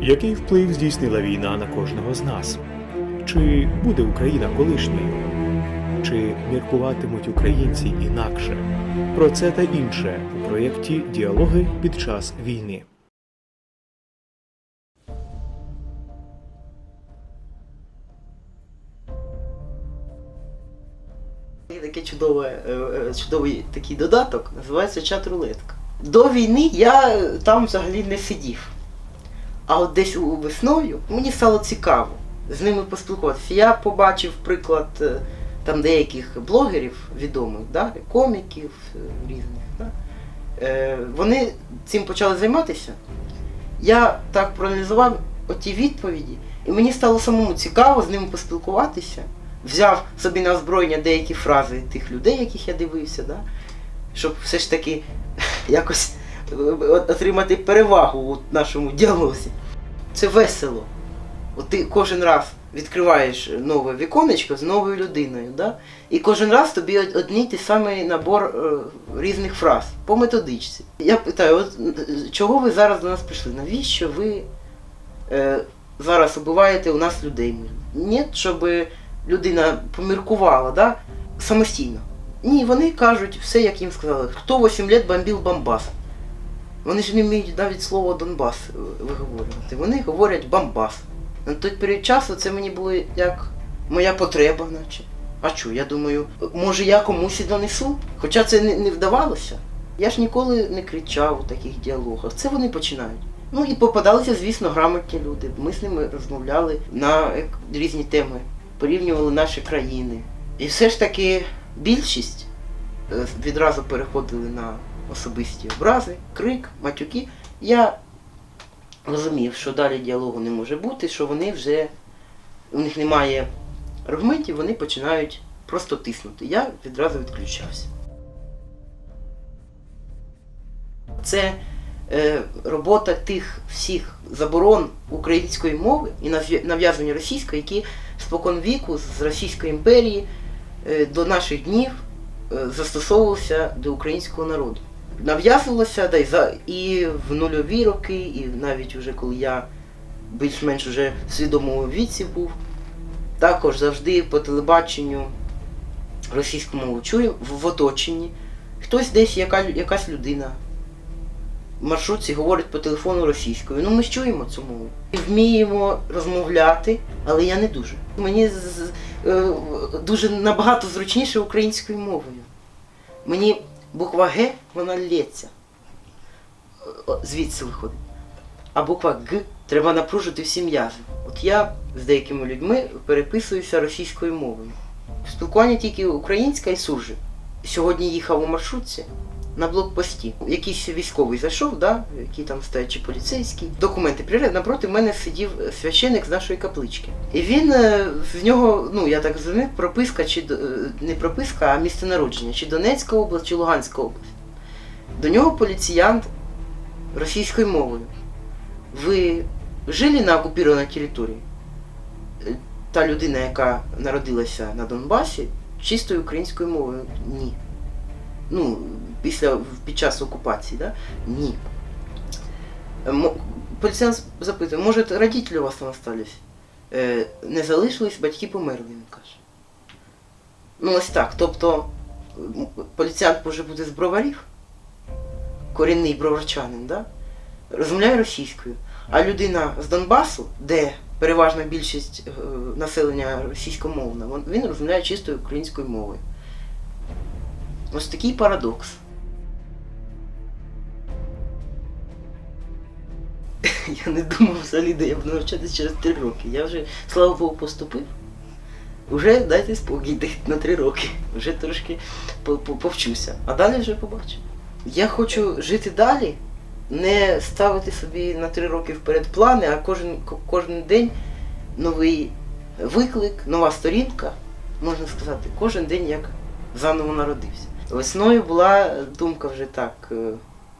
Який вплив здійснила війна на кожного з нас? Чи буде Україна колишньою? Чи міркуватимуть українці інакше? Про це та інше у проєкті Діалоги під час війни. Є таке чудове, е, е, чудовий такий додаток, називається чат-рулетка. До війни я там взагалі не сидів. А от десь весною мені стало цікаво з ними поспілкуватися. Я побачив приклад е, там деяких блогерів відомих, да, коміків е, різних. Да. Е, вони цим почали займатися. Я так проаналізував оті відповіді, і мені стало самому цікаво з ними поспілкуватися. Взяв собі на озброєння деякі фрази тих людей, яких я дивився, да? щоб все ж таки якось отримати перевагу у нашому діалозі. Це весело. От ти кожен раз відкриваєш нове віконечко з новою людиною, да? і кожен раз тобі од- одні ті самий набор е, різних фраз по методичці. Я питаю, от, чого ви зараз до нас прийшли? Навіщо ви е, зараз убиваєте у нас людей? Ні, щоб людина поміркувала да? самостійно. Ні, вони кажуть все, як їм сказали. Хто 8 лет бомбив Бомбас? Вони ж не вміють навіть слово Донбас виговорювати. Вони говорять Бомбас. На той період часу це мені було як моя потреба, наче. А що, я думаю, може я комусь і донесу? Хоча це не, не вдавалося. Я ж ніколи не кричав у таких діалогах. Це вони починають. Ну і попадалися, звісно, грамотні люди. Ми з ними розмовляли на різні теми, порівнювали наші країни. І все ж таки більшість е, відразу переходили на особисті образи, крик, матюки. Я розумів, що далі діалогу не може бути, що вони вже у них немає аргументів, вони починають просто тиснути. Я відразу відключався. Це е, робота тих всіх заборон української мови і нав'я- нав'язування російської, які спокон віку з Російської імперії е, до наших днів е, застосовувалися до українського народу. Нав'язувалося да, і, за, і в нульові роки, і навіть вже коли я більш-менш вже в свідомому віці був, також завжди по телебаченню російську мову чую в, оточенні. Хтось десь, яка, якась людина в маршрутці говорить по телефону російською. Ну ми ж чуємо цю мову. Вміємо розмовляти, але я не дуже. Мені з- е, дуже набагато зручніше українською мовою. Мені буква Г, вона лється. Звідси виходить. А буква Г треба напружити всі м'язи. От я з деякими людьми переписуюся російською мовою. Спілкування тільки українська і суржик. Сьогодні їхав у маршрутці на блокпості. Якийсь військовий зайшов, да, який там стоять чи поліцейський. Документи приряд. Напроти мене сидів священик з нашої каплички. І він е, в нього, ну я так розумію, прописка чи е, не прописка, а місце народження, чи Донецька область, чи Луганська область. До нього поліціянт російською мовою. Ви жили на окупованій території? Е, Та людина, яка народилася на Донбасі, чистою українською мовою ні. Ну, після під час окупації, да? Ні. Е, Поліціянт запитує, може родителі у вас там остались? Е, не залишились, батьки померли, він каже. Ну ось так. Тобто поліціянт може бути з броварів, корінний броварчанин, да? розмовляє російською. А людина з Донбасу, де переважна більшість е, населення російськомовна, він розмовляє чистою українською мовою. Ось такий парадокс. Я не думав взагалі, де я буду навчатися через три роки. Я вже, слава Богу, поступив. Уже дайте спокій на три роки. Вже трошки по- по- повчуся. А далі вже побачу. Я хочу жити далі, не ставити собі на три роки вперед плани, а кожен, кожен день новий виклик, нова сторінка, можна сказати, кожен день як заново народився. Весною була думка вже так, е,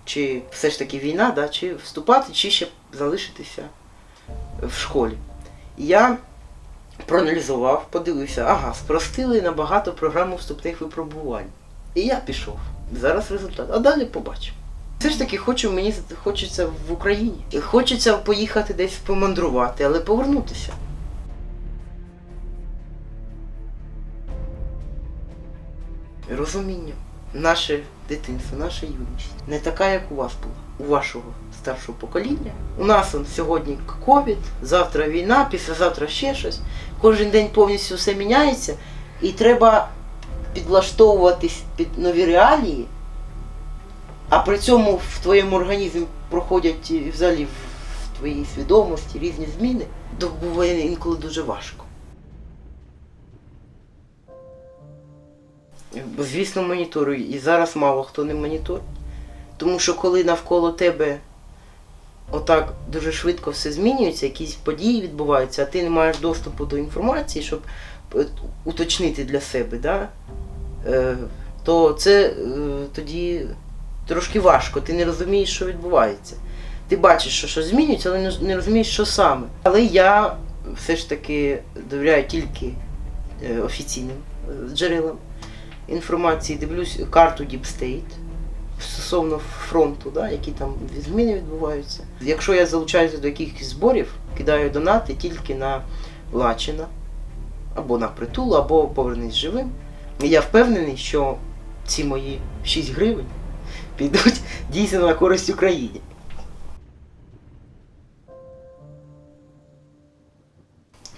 чи все ж таки війна, да, чи вступати, чи ще залишитися в школі. Я проаналізував, подивився, ага, спростили набагато програму вступних випробувань. І я пішов. Зараз результат. А далі побачимо. Все ж таки хочу, мені хочеться в Україні. Хочеться поїхати десь помандрувати, але повернутися. Розуміння. Наше дитинство, наша юність не така, як у вас була, у вашого старшого покоління. У нас он сьогодні ковід, завтра війна, післязавтра ще щось. Кожен день повністю все міняється, і треба підлаштовуватись під нові реалії, а при цьому в твоєму організмі проходять взагалі в твоїй свідомості різні зміни, то буває інколи дуже важко. Звісно, моніторую. І зараз мало хто не моніторить. Тому що коли навколо тебе отак дуже швидко все змінюється, якісь події відбуваються, а ти не маєш доступу до інформації, щоб е, уточнити для себе, да? е, то це е, тоді трошки важко. Ти не розумієш, що відбувається. Ти бачиш, що щось змінюється, але не- розумієш, що саме. Але я все ж таки довіряю тільки офіційним джерелам інформації, дивлюсь карту State стосовно фронту, да, які там зміни відбуваються. Якщо я залучаюся до якихось зборів, кидаю донати тільки на Лачина, або на притул, або повернись живим. І я впевнений, що ці мої 6 гривень підуть дійсно на користь Україні.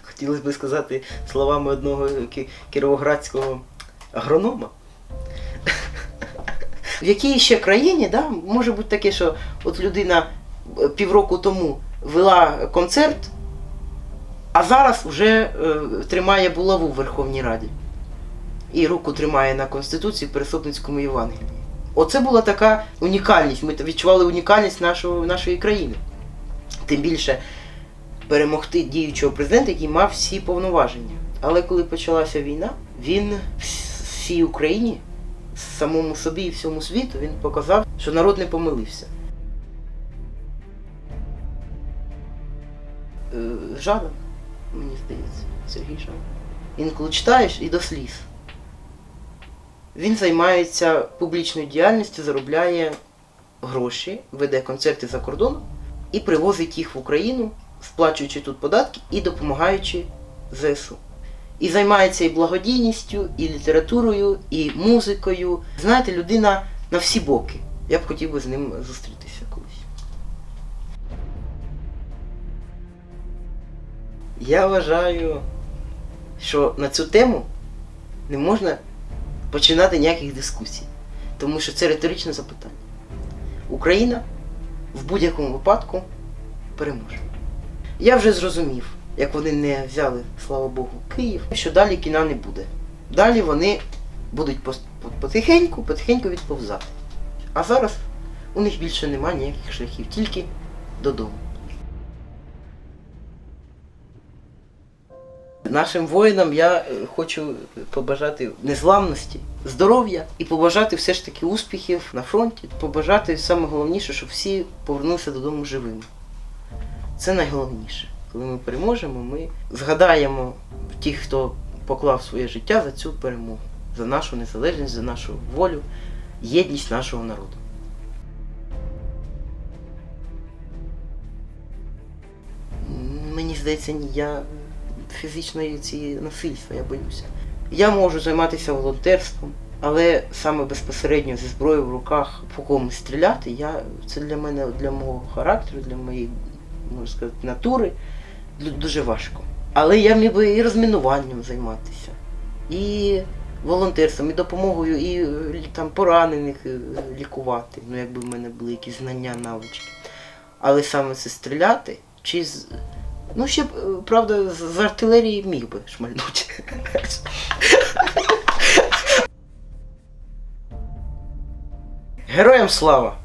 Хотілося б сказати словами одного кіровоградського агронома. В якій ще країні, да, може бути таке, що от людина е, півроку тому вела концерт, а зараз вже е, тримає булаву в Верховній Раді. І руку тримає на Конституції в Пересопницькому Євангелії. Оце була така унікальність. Ми відчували унікальність нашого, нашої країни. Тим більше перемогти діючого президента, який мав всі повноваження. Але коли почалася війна, він всій Україні, самому собі і всьому світу, він показав, що народ не помилився. Е, Жадан, мені здається, Сергій Жадан. Інколи читаєш і до сліз. Він займається публічною діяльністю, заробляє гроші, веде концерти за кордоном і привозить їх в Україну, сплачуючи тут податки і допомагаючи ЗСУ. І займається і благодійністю, і літературою, і музикою. Знаєте, людина на всі боки. Я б хотів би з ним зустрітися колись. Я вважаю, що на цю тему не можна починати ніяких дискусій, тому що це риторичне запитання. Україна в будь-якому випадку переможе. Я вже зрозумів, як вони не взяли, слава Богу, Київ, що далі кіна не буде. Далі вони будуть потихеньку, потихеньку відповзати. А зараз у них більше немає ніяких шляхів, тільки додому. Нашим воїнам я е, хочу побажати незламності, здоров'я і побажати все ж таки успіхів на фронті. Побажати саме головніше, щоб всі повернулися додому живими. Це найголовніше. Коли ми переможемо, ми згадаємо тих, хто поклав своє життя за цю перемогу, за нашу незалежність, за нашу волю, єдність нашого народу. Мені здається, ні, я фізичної цієї насильства, я боюся. Я можу займатися волонтерством, але саме безпосередньо зі зброєю в руках по комусь стріляти, я, це для мене, для мого характеру, для моєї, можна сказати, натури дуже важко. Але я міг би і розмінуванням займатися, і волонтерством, і допомогою, і е, там поранених е, лікувати, ну якби в мене були якісь знання, навички. Але саме це стріляти, чи з. Ну, ще, б, правда, з артилерії міг би шмальнути. Героям слава!